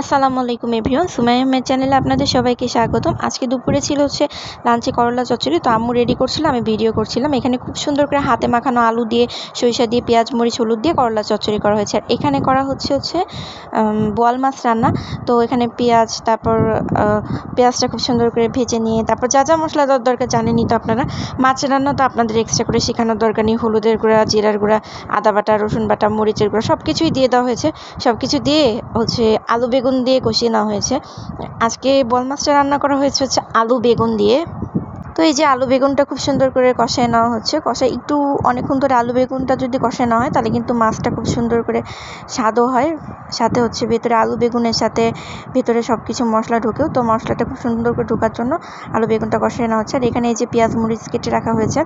আসসালামু আলাইকুম, এভরিওয়ান। সুমাই আহমেদ চ্যানেলে আপনাদের সবাইকে স্বাগতম। আজকে দুপুরে ছিল হচ্ছে লাঞ্চে করলা চচ্চড়ি, তো আম্মু রেডি করছিল, আমি ভিডিও করছিলাম। এখানে খুব সুন্দর করে হাতে মাখানো আলু দিয়ে, সরিষা দিয়ে, পেঁয়াজ, মরিচ, হলুদ দিয়ে করলা চচ্চড়ি করা হয়েছে। আর এখানে করা হচ্ছে হচ্ছে বোয়াল মাছ রান্না। তো এখানে পেঁয়াজ, তারপর পেঁয়াজটা খুব সুন্দর করে ভেজে নিয়ে, তারপর যা যা মশলা দেওয়ার দরকার জানেনই তো আপনারা। মাছ রান্না তো আপনাদের এক্সট্রা করে শেখানোর দরকার নেই। হলুদের গুঁড়া, জিরার গুঁড়া, আদা বাটা, রসুন বাটা, মরিচের গুঁড়া সব কিছুই দিয়ে দেওয়া হয়েছে। সব কিছু দিয়ে হচ্ছে আলু বেগুন দিয়ে কষিয়ে নেওয়া হয়েছে। আজকে বল মাছটা রান্না করা হয়েছে হচ্ছে আলু বেগুন দিয়ে। তো এই যে আলু বেগুনটা খুব সুন্দর করে কষায় নেওয়া হচ্ছে। কষায় একটু অনেকক্ষণ ধরে আলু বেগুনটা যদি কষায় নেওয়া হয়, তাহলে কিন্তু মাছটা খুব সুন্দর করে স্বাদও হয়। সাথে হচ্ছে ভেতরে আলু বেগুনের সাথে ভেতরে সব কিছু মশলা ঢুকেও। তো মশলাটা খুব সুন্দর করে ঢোকার জন্য আলু বেগুনটা কষায় নেওয়া হচ্ছে। আর এখানে এই যে পেঁয়াজ, মরিচ কেটে রাখা হয়েছে,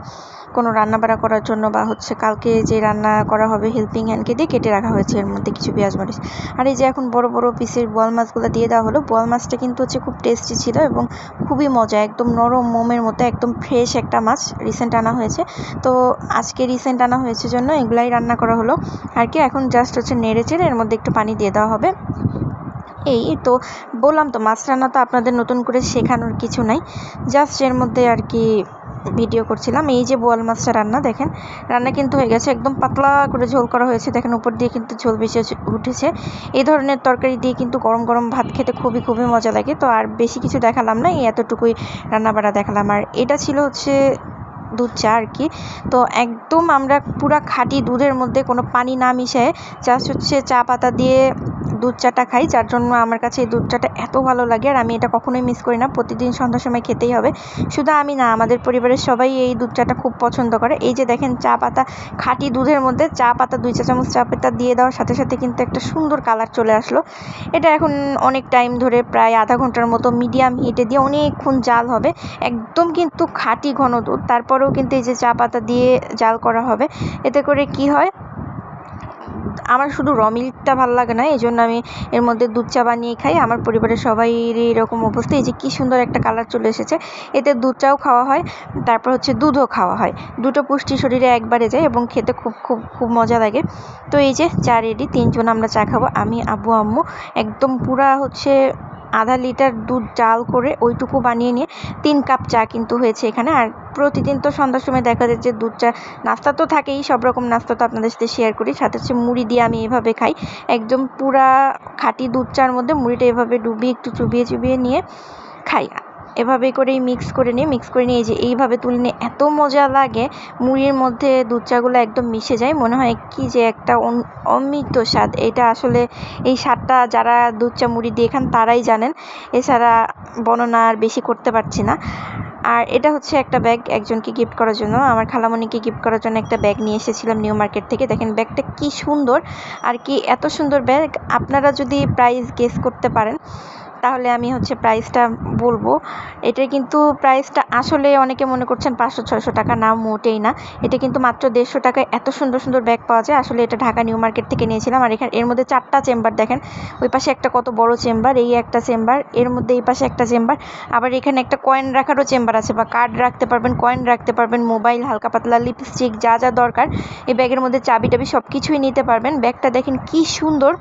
কোনো রান্নাবাড়া করার জন্য বা হচ্ছে কালকে যে রান্না করা হবে হেল্পিং হ্যান্ডকে দিয়ে কেটে রাখা হয়েছে এর মধ্যে কিছু পেঁয়াজ, মরিচ। আর এই যে এখন বড় বড় পিসের বোয়াল মাছগুলো দিয়ে দেওয়া হলো। বোয়াল মাছটা কিন্তু হচ্ছে খুব টেস্টি ছিল এবং খুবই মজা, একদম নরম মোমের মতো একদম ফ্রেশ একটা মাছ রিসেন্ট আনা হয়েছে। তো আজকে রিসেন্ট আনা হয়েছে জন্য এগুলাই রান্না করা হলো। আর কি, এখন জাস্ট হচ্ছে নেড়ে চেড়ে এর মধ্যে একটু পানি দিয়ে দেওয়া হবে। এই তো বললাম তো, মাছ রান্না তো আপনাদের নতুন করে শেখানোর কিছু নাই। জাস্ট এর মধ্যে আর কি ভিডিও করছিলাম। এই যে বোয়াল মাছটা রান্না, দেখেন, রান্না কিন্তু হয়ে গেছে, একদম পাতলা করে ঝোল করা হয়েছে। দেখেন, উপর দিয়ে কিন্তু ঝোল বেশি উঠেছে। এই ধরনের তরকারি দিয়ে কিন্তু গরম গরম ভাত খেতে খুবই খুবই মজা লাগে। তো আর বেশি কিছু দেখালাম না, এই এতটুকুই রান্নাবাড়া দেখালাম। আর এটা ছিল হচ্ছে দুধ চা আর কি। তো একদম আমরা পুরা খাঁটি দুধের মধ্যে কোনো পানি না মিশিয়ে জাস্ট হচ্ছে চা পাতা দিয়ে দুধ চাটা খাই, যার জন্য আমার কাছে এই দুধ চাটা এত ভালো লাগে আর আমি এটা কখনোই মিস করি না। প্রতিদিন সন্ধ্যার সময় খেতেই হবে। শুধু আমি না, আমাদের পরিবারের সবাই এই দুধ চাটা খুব পছন্দ করে। এই যে দেখেন, চা পাতা, খাঁটি দুধের মধ্যে চা পাতা, দুই চা চামচ চা পাতা দিয়ে দেওয়ার সাথে সাথে কিন্তু একটা সুন্দর কালার চলে আসলো। এটা এখন অনেক টাইম ধরে প্রায় আধা ঘণ্টার মতো মিডিয়াম হিটে দিয়ে অনেকক্ষণ জাল হবে। একদম কিন্তু খাঁটি ঘন দুধ। তারপরেও কিন্তু এই যে চা পাতা দিয়ে জাল করা হবে। এতে করে কি হয়? আমার শুধু র মিল্কটা ভালো লাগে না, এই জন্য আমি এর মধ্যে দুধ চা বানিয়ে খাই। আমার পরিবারের সবাইয়েরই এরকম অবস্থা, এই যে কী সুন্দর একটা কালার চলে এসেছে। এতে দুধ চাও খাওয়া হয়, তারপর হচ্ছে দুধও খাওয়া হয়। দুটো পুষ্টি শরীরে একবারে যায় এবং খেতে খুব খুব খুব মজা লাগে। তো এই যে চা রেডি তিনজন আমরা চা খাব, আমি, আব্বু, আম্মু, একদম পুরা হচ্ছে আধা লিটার দুধ জাল করে ওইটুকু বানিয়ে নিয়ে তিন কাপ চা কিন্তু হয়েছে এখানে। আর প্রতিদিন তো সন্ধ্যার সময় দেখা যায় যে দুধ চা নাস্তা তো থাকেই, সব রকম নাস্তা তো আপনাদের সাথে শেয়ার করি। সাথে হচ্ছে মুড়ি দিয়ে আমি এভাবে খাই। একদম পুরা খাঁটি দুধ চার মধ্যে মুড়িটা এভাবে ডুবিয়ে একটু চুবিয়ে চুবিয়ে নিয়ে খাই। এভাবে করেই মিক্স করে নিয়ে মিক্স করে নিয়ে যে এইভাবে তুলে নিয়ে এত মজা লাগে, মুড়ির মধ্যে দুধ চাগুলো একদম মিশে যায়, মনে হয় কি যে একটা অমৃত স্বাদ। এটা আসলে এই স্বাদটা যারা দুধ চা মুড়ি দিয়ে খান তারাই জানেন। এছাড়া বর্ণনা আর বেশি করতে পারছি না। আর এটা হচ্ছে একটা ব্যাগ একজনকে গিফট করার জন্য। আমার খালামণিকে গিফট করার জন্য একটা ব্যাগ নিয়ে এসেছিলাম নিউ মার্কেট থেকে। দেখেন ব্যাগটা কি সুন্দর। আর কি এত সুন্দর ব্যাগ আপনারা যদি প্রাইস গেস করতে পারেন তাহলে আমি হচ্ছে প্রাইসটা বলব। এটার কিন্তু প্রাইসটা আসলে অনেকে মনে করছেন পাঁচশো, ছয়শো টাকা, না, মোটেই না। এটা কিন্তু মাত্র দেড়শো টাকায় এত সুন্দর সুন্দর ব্যাগ পাওয়া যায়। আসলে এটা ঢাকা নিউ মার্কেট থেকে নিয়েছিলাম। আর এখানে, এর মধ্যে চারটা চেম্বার দেখেন। ওই পাশে একটা কত বড় চেম্বার, এই একটা চেম্বার, এর মধ্যে এই পাশে একটা চেম্বার। আবার এখানে একটা কয়েন রাখারও চেম্বার আছে বা কার্ড রাখতে পারবেন কয়েন রাখতে পারবেন মোবাইল হালকা পাতলা লিপস্টিক যা যা দরকার। এই ব্যাগের মধ্যে চাবি টাবি সব কিছুই নিতে পারবেন। ব্যাগটা দেখেন কি সুন্দর।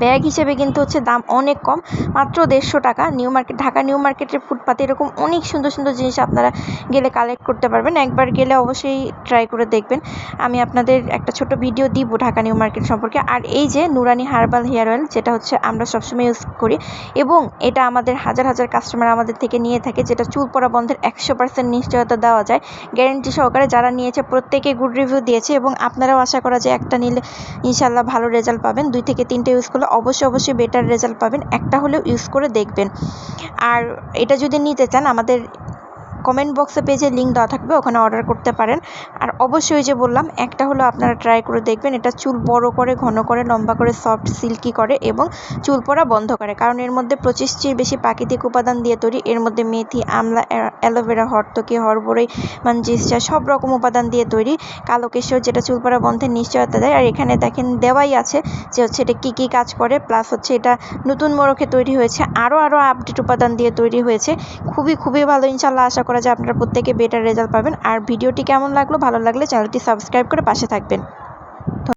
ব্যাগ হিসেবে কিন্তু হচ্ছে দাম অনেক কম। মাত্র দেড়শো টাকা। নিউ মার্কেট ঢাকা নিউ মার্কেটের ফুটপাতে এরকম অনেক সুন্দর সুন্দর জিনিস আপনারা গেলে কালেক্ট করতে পারবেন। একবার গেলে অবশ্যই ট্রাই করে দেখবেন। আমি আপনাদের একটা ছোট ভিডিও দিব ঢাকা নিউ মার্কেট সম্পর্কে। আর এই যে নুরানি হার্বাল হেয়ার অয়েল, যেটা হচ্ছে আমরা সবসময় ইউজ করি এবং এটা আমাদের হাজার হাজার কাস্টমার আমাদের থেকে নিয়ে থাকে, যেটা চুল পড়া বন্ধের একশো পার্সেন্ট নিশ্চয়তা দেওয়া যায়। গ্যারেন্টি সহকারে যারা নিয়েছে প্রত্যেকে গুড রিভিউ দিয়েছে এবং আপনারাও আশা করা যায় একটা নিলে ইনশাল্লাহ ভালো রেজাল্ট পাবেন। দুই থেকে তিনটে ইউজ করলে অবশ্যই অবশ্যই বেটার রেজাল্ট পাবেন। একটা হলেও ইউজ করে দেখবেন। আর এটা যদি নিতে চান, আমাদের কমেন্ট বক্সে পেজে লিঙ্ক দেওয়া থাকবে, ওখানে অর্ডার করতে পারেন। আর অবশ্যই যে বললাম, একটা হলো আপনারা ট্রাই করে দেখবেন, এটা চুল বড় করে, ঘন করে, লম্বা করে সফট সিল্কি করে এবং চুল পড়া বন্ধ করে। কারণ এর মধ্যে পঁচিশটির বেশি প্রাকৃতিক উপাদান দিয়ে তৈরি, এর মধ্যে মেথি, আমলা অ্যালোভেরা হরতকি হরবড়ই মানজিসা সব রকম উপাদান দিয়ে তৈরি। কালো কেশর যেটা চুল পড়া বন্ধের নিশ্চয়তা দেয়। আর এখানে দেখেন দেওয়াই আছে যে হচ্ছে এটা কী কী কাজ করে প্লাস হচ্ছে এটা নতুন মোড়কে তৈরি হয়েছে। আরও আরও আপডেট উপাদান দিয়ে তৈরি হয়েছে। খুবই খুবই ভালো, ইনশাল্লাহ আশা করা যায়। আপনারা প্রত্যেকে বেটার রেজাল্ট পাবেন। আর ভিডিওটি কেমন লাগল, ভালো লাগলে চ্যানেলটি সাবস্ক্রাইব করে পাশে থাকবেন।